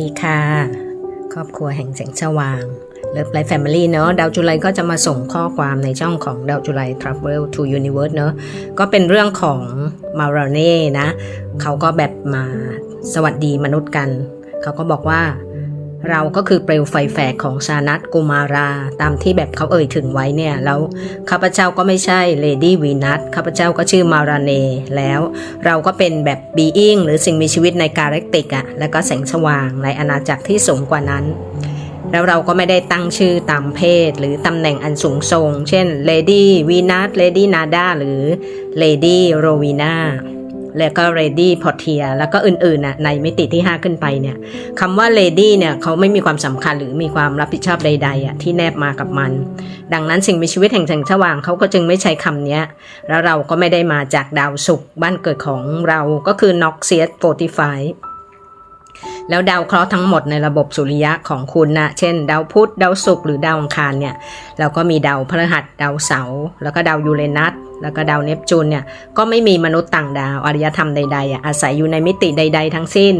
ดีค่ะ ครอบครัวแห่งแสงสว่างเลิฟไลฟ์แฟมิลี่เนาะดาวจุไลก็จะมาส่งข้อความในช่องของดาวจุไล Travel to Universe เนาะก็เป็นเรื่องของมาราเน่นะ เขาก็แบบมาสวัสดีมนุษย์กัน เขาก็บอกว่า เราก็คือเปลวไฟแฝกของชานัตกุมาราตามที่แบบเขาเอ่ยถึงไว้เนี่ยแล้วข้าพเจ้าก็ไม่ใช่เลดี้วีนัทข้าพเจ้าก็ชื่อมาราเนแล้ว เราก็เป็นแบบบีอิงหรือสิ่งมีชีวิตในกาแล็กติกอะแล้วก็แสงสว่างในอาณาจักรที่สูงกว่านั้น แล้วเราก็ไม่ได้ตั้งชื่อตามเพศ หรือตำแหน่งอันสูงส่ง เช่น Lady Venus Lady Nada หรือ Lady Rowena แล้วก็ Lady Portia แล้วก็อื่นๆน่ะในมิติที่ 5 ขึ้นไปเนี่ยคำว่า Lady เนี่ยเขาไม่มีความสำคัญหรือมีความรับผิดชอบใดๆอะที่แนบมากับมัน ดังนั้นสิ่งมีชีวิตแห่งแสงสว่างเขาก็จึงไม่ใช้คำนี้แล้วเราก็ไม่ได้มาจากดาวศุกร์บ้านเกิดของเราก็คือ n o x i u s 45แล้วดาวเคราะห์ทั้งหมดในระบบสุริยะของคุณนะ เช่น ดาวพุธ ดาวศุกร์หรือดาวอังคารเนี่ย เราก็มีดาวพฤหัส ดาวเสาร์ แล้วก็ดาวยูเรนัส แล้วก็ดาวเนปจูนเนี่ยก็ไม่มีมนุษย์ต่างดาวอารยธรรมใดๆอะอาศัยอยู่ในมิติใด ๆ ทั้งสิ้น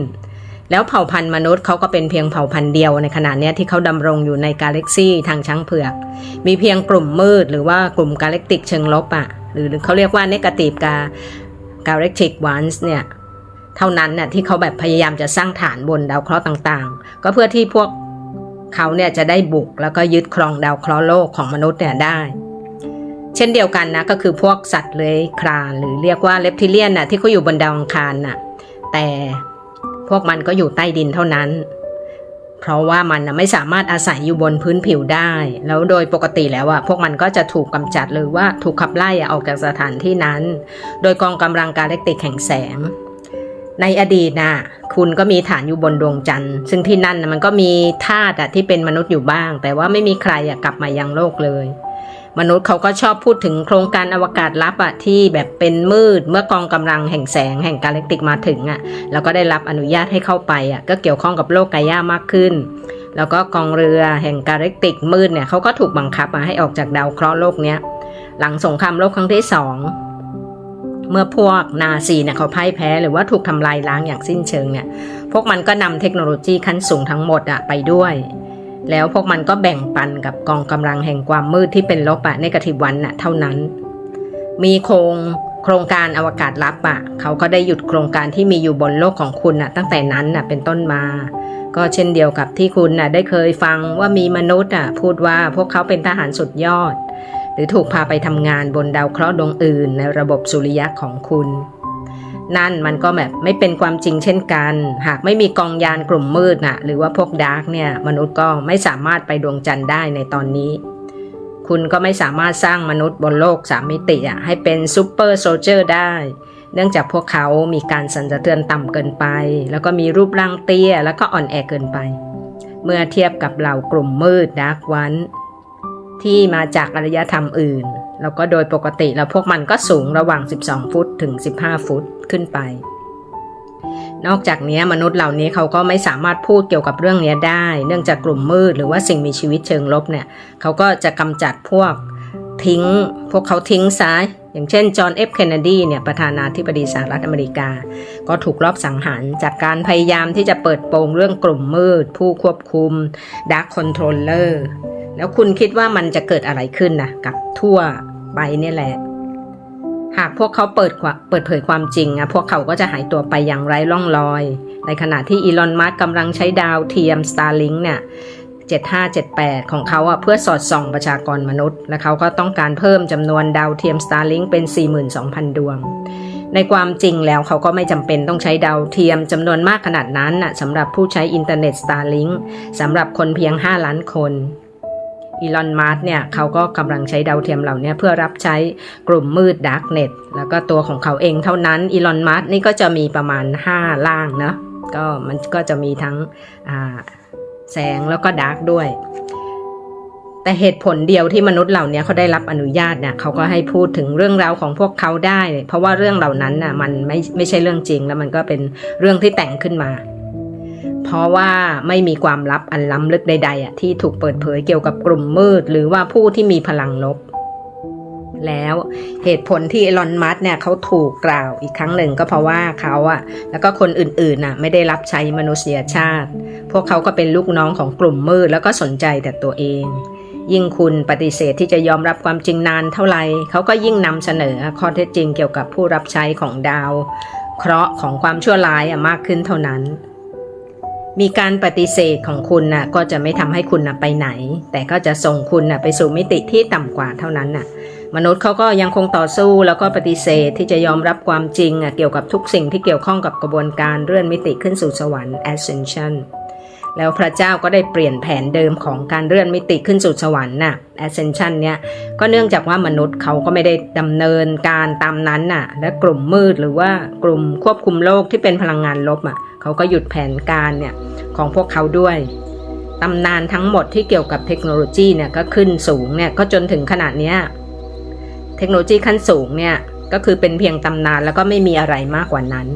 แล้วเผ่าพันธุ์มนุษย์เขาก็เป็นเพียงเผ่าพันธุ์เดียวในขณะนี้ที่เขาดำรงอยู่ในกาแล็กซีทางช้างเผือก มีเพียงกลุ่มมืดหรือว่ากลุ่มกาแล็กติกเชิงลบอะหรือเขาเรียกว่าเนกาทีฟกากาแล็กติกวันส์เนี่ยเท่านั้นน่ะที่เขาแบบพยายามจะสร้างฐานบนดาวเคราะห์ต่างๆ ก็เพื่อที่พวกเขาเนี่ยจะได้บุกแล้วก็ยึดครองดาวเคราะห์โลกของมนุษย์เนี่ยได้ เช่นเดียวกันนะก็คือพวกสัตว์เลื้อยคลานหรือเรียกว่าเลปทิเลียนน่ะที่เขาอยู่บนดาวอังคารน่ะแต่พวกมันก็อยู่ใต้ดินเท่านั้น เพราะว่ามันนะไม่สามารถอาศัยอยู่บนพื้นผิวได้ แล้วโดยปกติแล้วอะพวกมันก็จะถูกกำจัดหรือว่าถูกขับไล่ออกจากสถานที่นั้น โดยกองกำลังกาแล็กติกแห่งแสง ในอดีตนะคุณก็มีฐานอยู่บนดวงจันทร์ ซึ่งที่นั่นนะมันก็มีธาตุอะที่เป็นมนุษย์อยู่บ้าง แต่ว่าไม่มีใครอะกลับมายังโลกเลย มนุษย์เขาก็ชอบพูดถึงโครงการอวกาศลับอะที่แบบเป็นมืดเมื่อกองกำลังแห่งแสงแห่งกาแล็กติกมาถึงอะแล้วก็ได้รับอนุญาตให้เข้าไปอะก็เกี่ยวข้องกับโลกกายามากขึ้น แล้วก็กองเรือแห่งกาแล็กติกมืดเนี่ยเขาก็ถูกบังคับมาให้ออกจากดาวเคราะห์โลกเนี้ยหลังสงครามโลกครั้งที่สองเมื่อพวกนาซีเนี่ยเขาพ่ายแพ้หรือว่าถูกทำลายล้างอย่างสิ้นเชิงเนี่ยพวกมันก็นำเทคโนโลยีขั้นสูงทั้งหมดอะไปด้วย แล้วพวกมันก็แบ่งปันกับกองกำลังแห่งความมืดที่เป็นลบอะในกติวันน่ะเท่านั้น มีโครงโครงการอวกาศลับอะเขาก็ได้หยุดโครงการที่มีอยู่บนโลกของคุณน่ะตั้งแต่นั้นน่ะเป็นต้นมา ก็เช่นเดียวกับที่คุณน่ะได้เคยฟังว่ามีมนุษย์อะพูดว่าพวกเขาเป็นทหารสุดยอด หรือถูกพาไปทำงานบนดาวเคราะห์ดวงอื่นในระบบสุริยะของคุณ นั่นมันก็แบบไม่เป็นความจริงเช่นกัน หากไม่มีกองยานกลุ่มมืดน่ะหรือว่าพวกดาร์กเนี่ยมนุษย์ก็ไม่สามารถไปดวงจันทร์ได้ในตอนนี้ คุณก็ไม่สามารถสร้างมนุษย์บนโลกสามมิติอะให้เป็นซูเปอร์โซเจอร์ได้ เนื่องจากพวกเขามีการสั่นสะเทือนต่ำเกินไป แล้วก็มีรูปร่างเตี้ย แล้วก็อ่อนแอเกินไป เมื่อเทียบกับเหล่ากลุ่มมืดดาร์กวันที่มาจากอารยธรรมอื่น แล้วก็โดยปกติแล้วพวกมันก็สูงระหว่าง 12 ฟุตถึง 15 ฟุตขึ้นไป นอกจากนี้มนุษย์เหล่านี้เขาก็ไม่สามารถพูดเกี่ยวกับเรื่องนี้ได้ เนื่องจากกลุ่มมืดหรือว่าสิ่งมีชีวิตเชิงลบเนี่ยเขาก็จะกำจัดพวกทิ้ง พวกเขาทิ้งซ้าย อย่างเช่น จอห์นเอฟเคนเนดีเนี่ยประธานาธิบดีสหรัฐอเมริกา ก็ถูกลอบสังหารจากการพยายามที่จะเปิดโปงเรื่องกลุ่มมืด ผู้ควบคุมดาร์คคอนโทรลเลอร์แล้วคุณคิดว่ามันจะเกิดอะไรขึ้นนะกับทั่ว ไปเนี่ยแหละ หากพวกเขาเปิดเปิดเผยความจริงอะพวกเขาก็จะหายตัวไปอย่างไร้ร่องรอย ในขณะที่อีลอนมัสก์กำลังใช้ดาวเทียม Starlink เนี่ย7578 ของเขาอะเพื่อสอดส่องประชากรมนุษย์ และเขาก็ต้องการเพิ่มจำนวนดาวเทียม Starlink เป็น 42,000 ดวง ในความจริงแล้วเขาก็ไม่จำเป็นต้องใช้ดาวเทียมจำนวนมากขนาดนั้นน่ะสำหรับผู้ใช้อินเทอร์เน็ต Starlink สำหรับคนเพียง 5 ล้านคน อีลอนมัสเนี่ยเขาก็กำลังใช้ดาวเทียมเหล่านี้เพื่อรับใช้กลุ่มมืดดาร์กเน็ตแล้วก็ตัวของเขาเองเท่านั้นอีลอนมัสนี่ก็จะมีประมาณ 5 ล่างเนาะก็มันก็จะมีทั้งแสงแล้วก็ดาร์กด้วย แต่เหตุผลเดียวที่มนุษย์เหล่านี้เขาได้รับอนุญาตเนี่ยเขาก็ให้พูดถึงเรื่องราวของพวกเขาได้ เพราะว่าเรื่องเหล่านั้นน่ะมันไม่ไม่ใช่เรื่องจริงแล้วมันก็เป็นเรื่องที่แต่งขึ้นมา เพราะว่าไม่มีความลับอันล้ำลึกใดๆอะที่ถูกเปิดเผยเกี่ยวกับกลุ่มมืด หรือว่าผู้ที่มีพลังลบแล้วเหตุผลที่เอลอนมัสเนี่ยเขาถูกกล่าวอีกครั้งหนึ่งก็เพราะว่าเขาอะแล้วก็คนอื่นๆน่ะไม่ได้รับใช้มนุษยชาติ พวกเขาก็เป็นลูกน้องของกลุ่มมืดแล้วก็สนใจแต่ตัวเอง ยิ่งคุณปฏิเสธที่จะยอมรับความจริงนานเท่าไหร่เขาก็ยิ่งนำเสนอข้อเท็จจริงเกี่ยวกับผู้รับใช้ของดาว เคราะห์ของความชั่วร้ายอะมากขึ้นเท่านั้น มีการปฏิเสธของคุณน่ะก็จะไม่ทำให้คุณน่ะไปไหน แต่ก็จะส่งคุณน่ะไปสู่มิติที่ต่ำกว่าเท่านั้นน่ะ มนุษย์เขาก็ยังคงต่อสู้แล้วก็ปฏิเสธที่จะยอมรับความจริงอะเกี่ยวกับทุกสิ่งที่เกี่ยวข้องกับกระบวนการเลื่อนมิติขึ้นสู่สวรรค์ ascension แล้วพระเจ้าก็ได้เปลี่ยนแผนเดิมของการเลื่อนมิติขึ้นสู่สวรรค์น่ะ ascension เนี่ยก็เนื่องจากว่ามนุษย์เขาก็ไม่ได้ดำเนินการตามนั้นน่ะ และกลุ่มมืดหรือว่ากลุ่มควบคุมโลกที่เป็นพลังงานลบอะ เขาก็หยุดแผนการเนี่ยของพวกเขาด้วยตำนานทั้งหมดที่เกี่ยวกับเทคโนโลยีเนี่ยก็ขึ้นสูงเนี่ยก็จนถึงขนาดนี้เทคโนโลยีขั้นสูงเนี่ยก็คือเป็นเพียงตำนานแล้วก็ไม่มีอะไรมากกว่านั้น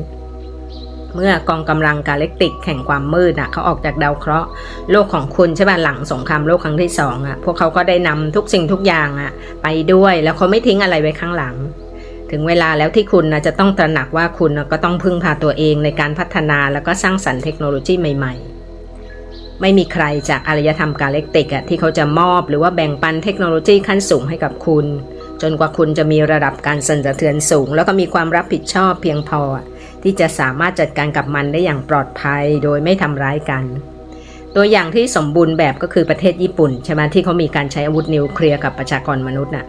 เมื่อกองกำลังกาเล็กติกแห่งความมืดอะเขาออกจากดาวเคราะห์โลกของคุณใช่ป่ะหลังสงครามโลกครั้งที่สองอะพวกเขาก็ได้นำทุกสิ่งทุกอย่างอะไปด้วยแล้วเขาไม่ทิ้งอะไรไว้ข้างหลัง ถึงเวลาแล้วที่คุณนะจะต้องตระหนักว่าคุณก็ต้องพึ่งพาตัวเองในการพัฒนาแล้วก็สร้างสรรค์เทคโนโลยีใหม่ ๆ ไม่มีใครจากอารยธรรมกาเล็กติกที่เขาจะมอบหรือว่าแบ่งปันเทคโนโลยีขั้นสูงให้กับคุณ จนกว่าคุณจะมีระดับการสั่นสะเทือนสูง แล้วก็มีความรับผิดชอบเพียงพอ ที่จะสามารถจัดการกับมันได้อย่างปลอดภัยโดยไม่ทำร้ายกันตัวอย่างที่สมบูรณ์แบบก็คือประเทศญี่ปุ่นใช่ไหมที่เขามีการใช้อาวุธนิวเคลียร์กับประชากรมนุษย์น่ะ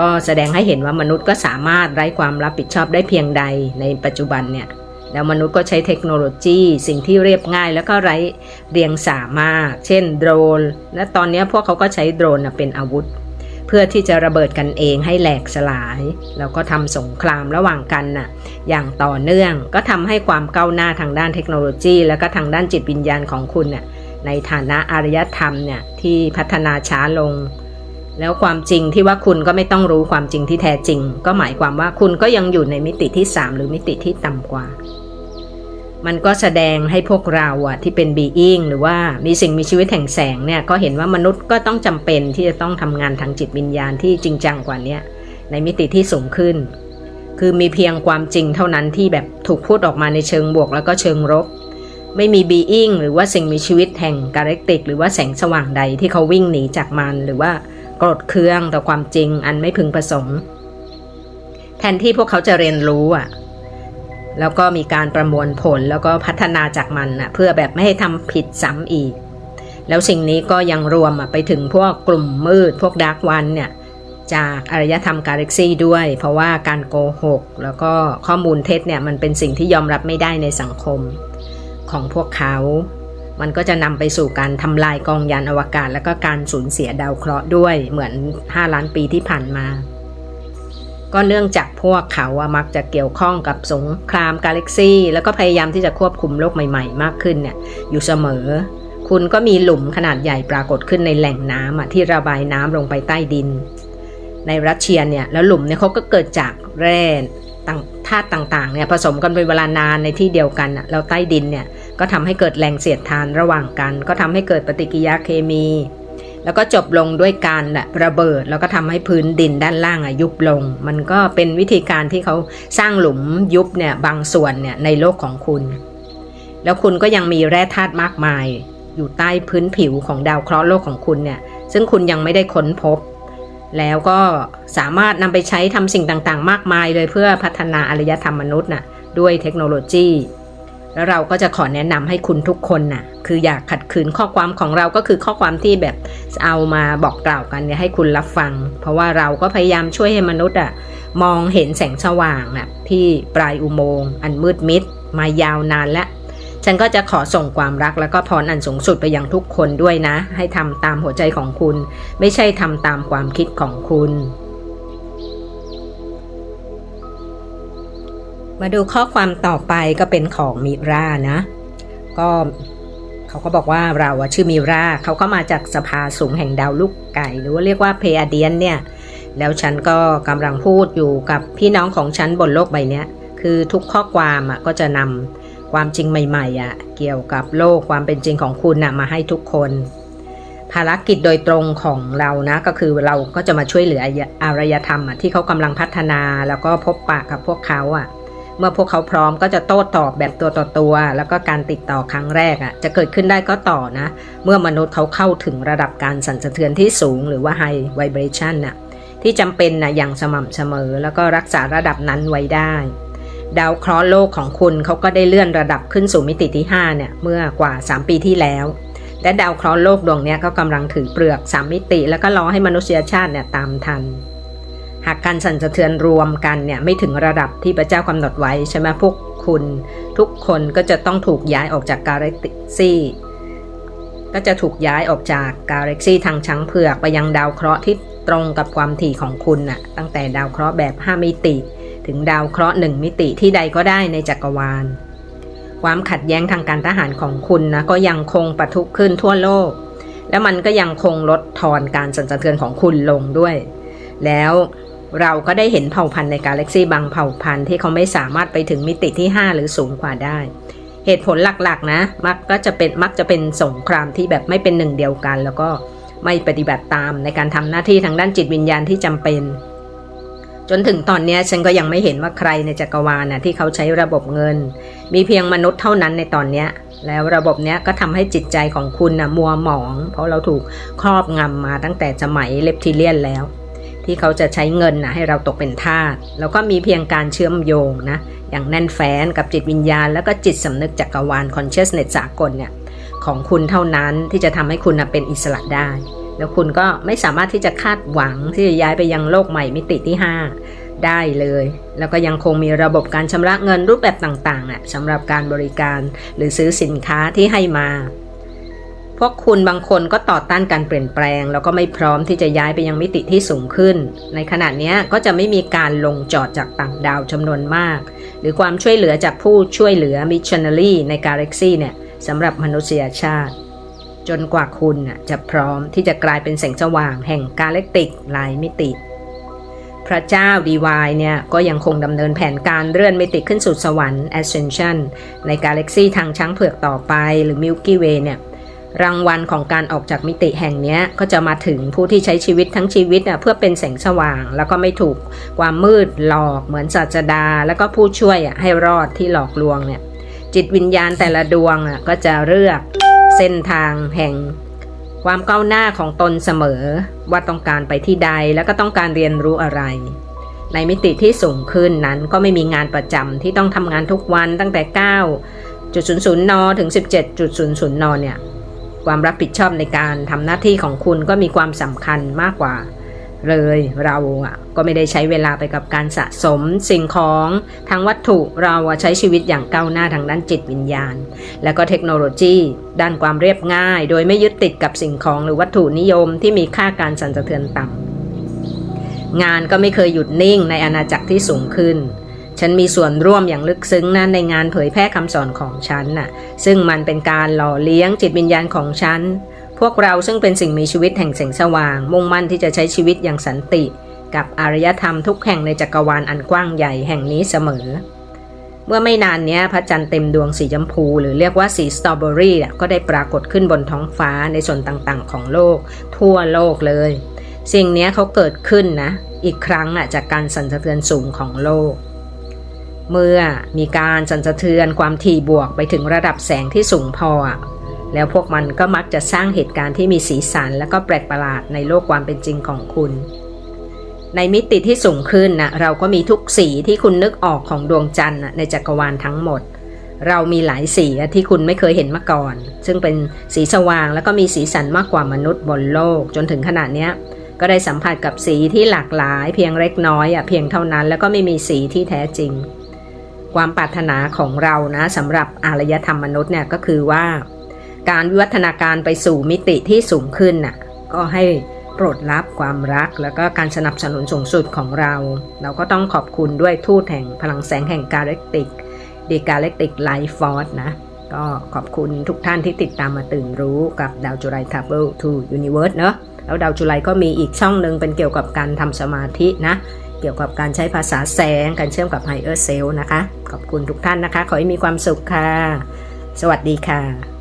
ก็แสดงให้เห็นว่ามนุษย์ก็สามารถไร้ความรับผิดชอบได้เพียงใดในปัจจุบันเนี่ยแล้วมนุษย์ก็ใช้เทคโนโลยี สิ่งที่เรียบง่ายแล้วก็ไร้เรียงสามารถ เช่นโดรน และตอนนี้พวกเขาก็ใช้โดรนเป็นอาวุธ เพื่อที่จะระเบิดกันเองให้แหลกสลาย แล้วก็ทำสงครามระหว่างกันน่ะอย่างต่อเนื่องก็ทำให้ความก้าวหน้าทางด้านเทคโนโลยี แล้วก็ทางด้านจิตวิญญาณของคุณน่ะในฐานะอารยธรรมเนี่ยที่พัฒนาช้าลง แล้วความจริงที่ว่าคุณก็ไม่ต้องรู้ความจริงที่แท้จริง ก็หมายความว่าคุณก็ยังอยู่ในมิติที่3หรือมิติที่ต่ำกว่า มันก็แสดงให้พวกเราอะที่เป็นบีอิงหรือว่ามีสิ่งมีชีวิตแห่งแสงเนี่ยก็เห็นว่ามนุษย์ก็ต้องจำเป็นที่จะต้องทำงานทางจิตวิญญาณที่จริงจังกว่านี้ในมิติที่สูงขึ้น คือมีเพียงความจริงเท่านั้นที่แบบถูกพูดออกมาในเชิงบวกแล้วก็เชิงลบไม่มีบีอิงหรือว่าสิ่งมีชีวิตแห่งกาแล็กติก หรือว่าแสงสว่างใดที่เขาวิ่งหนีจากมันหรือว่า โกรธเคืองต่อความจริงอันไม่พึงประสงค์ แทนที่พวกเขาจะเรียนรู้อะ แล้วก็มีการประมวลผลแล้วก็พัฒนาจากมันอะ เพื่อแบบไม่ให้ทำผิดซ้ำอีก แล้วสิ่งนี้ก็ยังรวมไปถึงพวกกลุ่มมืด พวกดาร์กวันเนี่ยจากอารยธรรมกาแล็กซี่ด้วย เพราะว่าการโกหก แล้วก็ข้อมูลเท็จเนี่ยมันเป็นสิ่งที่ยอมรับไม่ได้ในสังคมของพวกเขา มันก็จะนำไปสู่การทำลายกองยานอวกาศ แล้วก็การสูญเสียดาวเคราะห์ด้วยเหมือน 5 ล้านปีที่ผ่านมา ก็เนื่องจากพวกเขาอะมักจะเกี่ยวข้องกับสงครามกาแล็กซีแล้วก็พยายามที่จะควบคุมโลกใหม่ๆ มากขึ้นเนี่ยอยู่เสมอ คุณก็มีหลุมขนาดใหญ่ปรากฏขึ้นในแหล่งน้ำที่ระบายน้ำลงไปใต้ดิน ในรัสเซียเนี่ยแล้วหลุมเนี่ยเขาก็เกิดจากแร่ธาตุต่างๆเนี่ยผสมกันเป็นเวลานานในที่เดียวกันแล้วใต้ดินเนี่ย ก็ทำให้เกิดแรงเสียดทานระหว่างกัน ก็ทำให้เกิดปฏิกิริยาเคมี แล้วก็จบลงด้วยการระเบิด แล้วก็ทำให้พื้นดินด้านล่างยุบลง มันก็เป็นวิธีการที่เขาสร้างหลุมยุบเนี่ยบางส่วนเนี่ยในโลกของคุณ แล้วคุณก็ยังมีแร่ธาตุมากมาย อยู่ใต้พื้นผิวของดาวเคราะห์โลกของคุณเนี่ยซึ่งคุณยังไม่ได้ค้นพบแล้วก็สามารถนำไปใช้ทำสิ่งต่างๆ มากมายเลยเพื่อพัฒนาอารยธรรมมนุษย์น่ะด้วยเทคโนโลยี แล้วเราก็จะขอแนะนำให้คุณทุกคนน่ะ คืออยากขัดขืนข้อความของเราก็คือข้อความที่แบบเอามาบอกกล่าวกันเนี่ยให้คุณรับฟัง เพราะว่าเราก็พยายามช่วยให้มนุษย์อะมองเห็นแสงสว่างน่ะที่ปลายอุโมงค์อันมืดมิดมายาวนานแล้วฉันก็จะขอส่งความรักแล้วก็พรอันสูงสุดไปยังทุกคนด้วยนะ ให้ทำตามหัวใจของคุณ ไม่ใช่ทำตามความคิดของคุณ มาดูข้อความต่อไปก็เป็นของมิรานะ ก็เขาก็บอกว่าเราชื่อมิราเขาก็มาจากสภาสูงแห่งดาวลูกไก่ หรือว่าเรียกว่าเพอเดียนเนี่ย แล้วฉันก็กำลังพูดอยู่กับพี่น้องของฉันบนโลกใบนี้คือทุกข้อความอะก็จะนำความจริงใหม่ๆอะเกี่ยวกับโลกความเป็นจริงของคุณน่ะมาให้ทุกคน ภารกิจโดยตรงของเรานะก็คือเราก็จะมาช่วยเหลืออารยธรรมอะที่เขากำลังพัฒนาแล้วก็พบปะกับพวกเขาอะ เมื่อพวกเขาพร้อมก็จะโต้ตอบแบบตัวต่อตัว แล้วก็การติดต่อครั้งแรกอะจะเกิดขึ้นได้ก็ต่อนะ เมื่อมนุษย์เขาเข้าถึงระดับการสั่นสะเทือนที่สูงหรือว่า high vibration น่ะที่จำเป็นนะอย่างสม่ำเสมอ แล้วก็รักษาระดับนั้นไว้ได้ ดาวเคราะห์โลกของคุณเขาก็ได้เลื่อนระดับขึ้นสู่มิติที่5เนี่ยเมื่อกว่า 3 ปีที่แล้วและดาวเคราะห์โลกดวงนี้ก็กำลังถือเปลือก 3 มิติ แล้วก็รอให้มนุษยชาติเนี่ยตามทัน หากการสั่นสะเทือนรวมกันเนี่ยไม่ถึงระดับที่พระเจ้ากำหนดไว้ใช่ไหมพวกคุณ ทุกคนก็จะต้องถูกย้ายออกจากกาแล็กซี่ก็จะถูกย้ายออกจากกาแล็กซี่ทางช้างเผือกไปยังดาวเคราะห์ที่ตรงกับความถี่ของคุณน่ะตั้งแต่ดาวเคราะห์แบบ 5 มิติ ถึงดาวเคราะห์ 1 มิติที่ใดก็ได้ในจักรวาล ความขัดแย้งทางการทหารของคุณนะก็ยังคงปะทุขึ้นทั่วโลก และมันก็ยังคงลดทอนการสั่นสะเทือนของคุณลงด้วย แล้ว เราก็ได้เห็นเผ่าพันธุ์ในกาแล็กซี่บางเผ่าพันธุ์ที่เขาไม่สามารถไปถึงมิติที่ 5 หรือสูงกว่าได้ เหตุผลหลักๆนะ มักก็จะเป็นมักจะเป็นสงครามที่แบบไม่เป็นหนึ่งเดียวกัน แล้วก็ไม่ปฏิบัติตามในการทำหน้าที่ทางด้านจิตวิญญาณที่จำเป็น จนถึงตอนนี้ฉันก็ยังไม่เห็นว่าใครในจักรวาลนะที่เขาใช้ระบบเงิน มีเพียงมนุษย์เท่านั้นในตอนนี้แล้วระบบเนี้ยก็ทำให้จิตใจของคุณนะมัวหมอง เพราะเราถูกครอบงำมาตั้งแต่สมัยเลปทิเลียนแล้ว ที่เขาจะใช้เงินนะให้เราตกเป็นทาสแล้วก็มีเพียงการเชื่อมโยงนะอย่างแน่นแฟ้นกับจิตวิญญาณ แล้วก็จิตสำนึกจักรวาล consciousness สากลเนี่ยของคุณเท่านั้นที่จะทำให้คุณนะเป็นอิสระได้ แล้วคุณก็ไม่สามารถที่จะคาดหวังที่จะย้ายไปยังโลกใหม่มิติที่ 5 ได้เลย แล้วก็ยังคงมีระบบการชำระเงินรูปแบบต่างๆน่ะสำหรับการบริการหรือซื้อสินค้าที่ให้มา วกคุณบางคนก็ต่อต้านการเปลี่ยนแปลง แล้วก็ไม่พร้อมที่จะย้ายไปยังมิติที่สูงขึ้น ในขณะนี้ก็จะไม่มีการลงจอดจากต่างดาวจำนวนมาก หรือความช่วยเหลือจากผู้ช่วยเหลือมิชชันนารีในกาแล็กซี่เนี่ยสำหรับมนุษยชาติ จนกว่าคุณจะพร้อมที่จะกลายเป็นแสงสว่างแห่งกาแล็กติกหลายมิติพระเจ้าดีวายเนี่ยก็ยังคงดำเนินแผนการเลื่อนมิติขึ้นสู่สวรรค์ Ascension ในกาแล็กซี่ทางช้างเผือกต่อไปหรือ Milky Way เนี่ย รางวัลของการออกจากมิติแห่งนี้ก็จะมาถึงผู้ที่ใช้ชีวิตทั้งชีวิตเพื่อเป็นแสงสว่าง แล้วก็ไม่ถูกความมืดหลอกเหมือนศาสดา แล้วก็ผู้ช่วยให้รอดที่หลอกลวงเนี่ยจิตวิญญาณแต่ละดวงก็จะเลือกเส้นทางแห่งความก้าวหน้าของตนเสมอ ว่าต้องการไปที่ใดแล้วก็ต้องการเรียนรู้อะไร ในมิติที่สูงขึ้นนั้นก็ไม่มีงานประจำที่ต้องทำงานทุกวันตั้งแต่ 9.00 น ถึง 17.00 น เนี่ย ความรับผิดชอบในการทำหน้าที่ของคุณก็มีความสำคัญมากกว่า เลยเราอะก็ไม่ได้ใช้เวลาไปกับการสะสมสิ่งของทางวัตถุเราใช้ชีวิตอย่างก้าวหน้าทางด้านจิตวิญญาณ และก็เทคโนโลยี ด้านความเรียบง่าย โดยไม่ยึดติดกับสิ่งของหรือวัตถุนิยมที่มีค่าการสั่นสะเทือนต่ำงานก็ไม่เคยหยุดนิ่งในอาณาจักรที่สูงขึ้น ฉันมีส่วนร่วมอย่างลึกซึ้งนะในงานเผยแพร่คำสอนของฉันน่ะ ซึ่งมันเป็นการหล่อเลี้ยงจิตวิญญาณของฉัน พวกเราซึ่งเป็นสิ่งมีชีวิตแห่งแสงสว่าง มุ่งมั่นที่จะใช้ชีวิตอย่างสันติ กับอารยธรรมทุกแห่งในจักรวาลอันกว้างใหญ่แห่งนี้เสมอ เมื่อไม่นานนี้พระจันทร์เต็มดวงสีชมพู หรือเรียกว่าสีสตรอเบอรี่อ่ก็ได้ปรากฏขึ้นบนท้องฟ้าในส่วนต่างๆ ของโลก ทั่วโลกเลย สิ่งนี้เขาเกิดขึ้นนะ อีกครั้งอะจากการสั่นสะเทือนสูงของโลก เมื่อมีการสั่นสะเทือนความถี่บวกไปถึงระดับแสงที่สูงพอ แล้วพวกมันก็มักจะสร้างเหตุการณ์ที่มีสีสันและก็แปลกประหลาดในโลกความเป็นจริงของคุณ ในมิติที่สูงขึ้นนะเราก็มีทุกสีที่คุณนึกออกของดวงจันทร์ในจักรวาลทั้งหมด เรามีหลายสีที่คุณไม่เคยเห็นมาก่อน ซึ่งเป็นสีสว่างแล้วก็มีสีสันมากกว่ามนุษย์บนโลก จนถึงขนาดนี้ก็ได้สัมผัสกับสีที่หลากหลาย เพียงเล็กน้อยเพียงเท่านั้น แล้วก็ไม่มีสีที่แท้จริง ความปรารถนาของเรานะสำหรับอารยธรรมมนุษย์เนี่ยก็คือว่า การวิวัฒนาการไปสู่มิติที่สูงขึ้นน่ะก็ให้โปรดรับความรักแล้วก็การสนับสนุนสูงสุดของเรา เราก็ต้องขอบคุณด้วยทูตแห่งพลังแสงแห่งกาแล็กติกดีกาแล็กติกไลฟ์ฟอร์สนะ ก็ขอบคุณทุกท่านที่ติดตามมาตื่นรู้กับดาวจุไรทับเบิลทูยูนิเวิร์สเนอะแล้วดาวจุไรก็มีอีกช่องหนึ่งเป็นเกี่ยวกับการทำสมาธินะ เกี่ยวกับการใช้ภาษาแสง การเชื่อมกับไฮเออร์เซลนะคะ ขอบคุณทุกท่านนะคะ ขอให้มีความสุขค่ะ สวัสดีค่ะ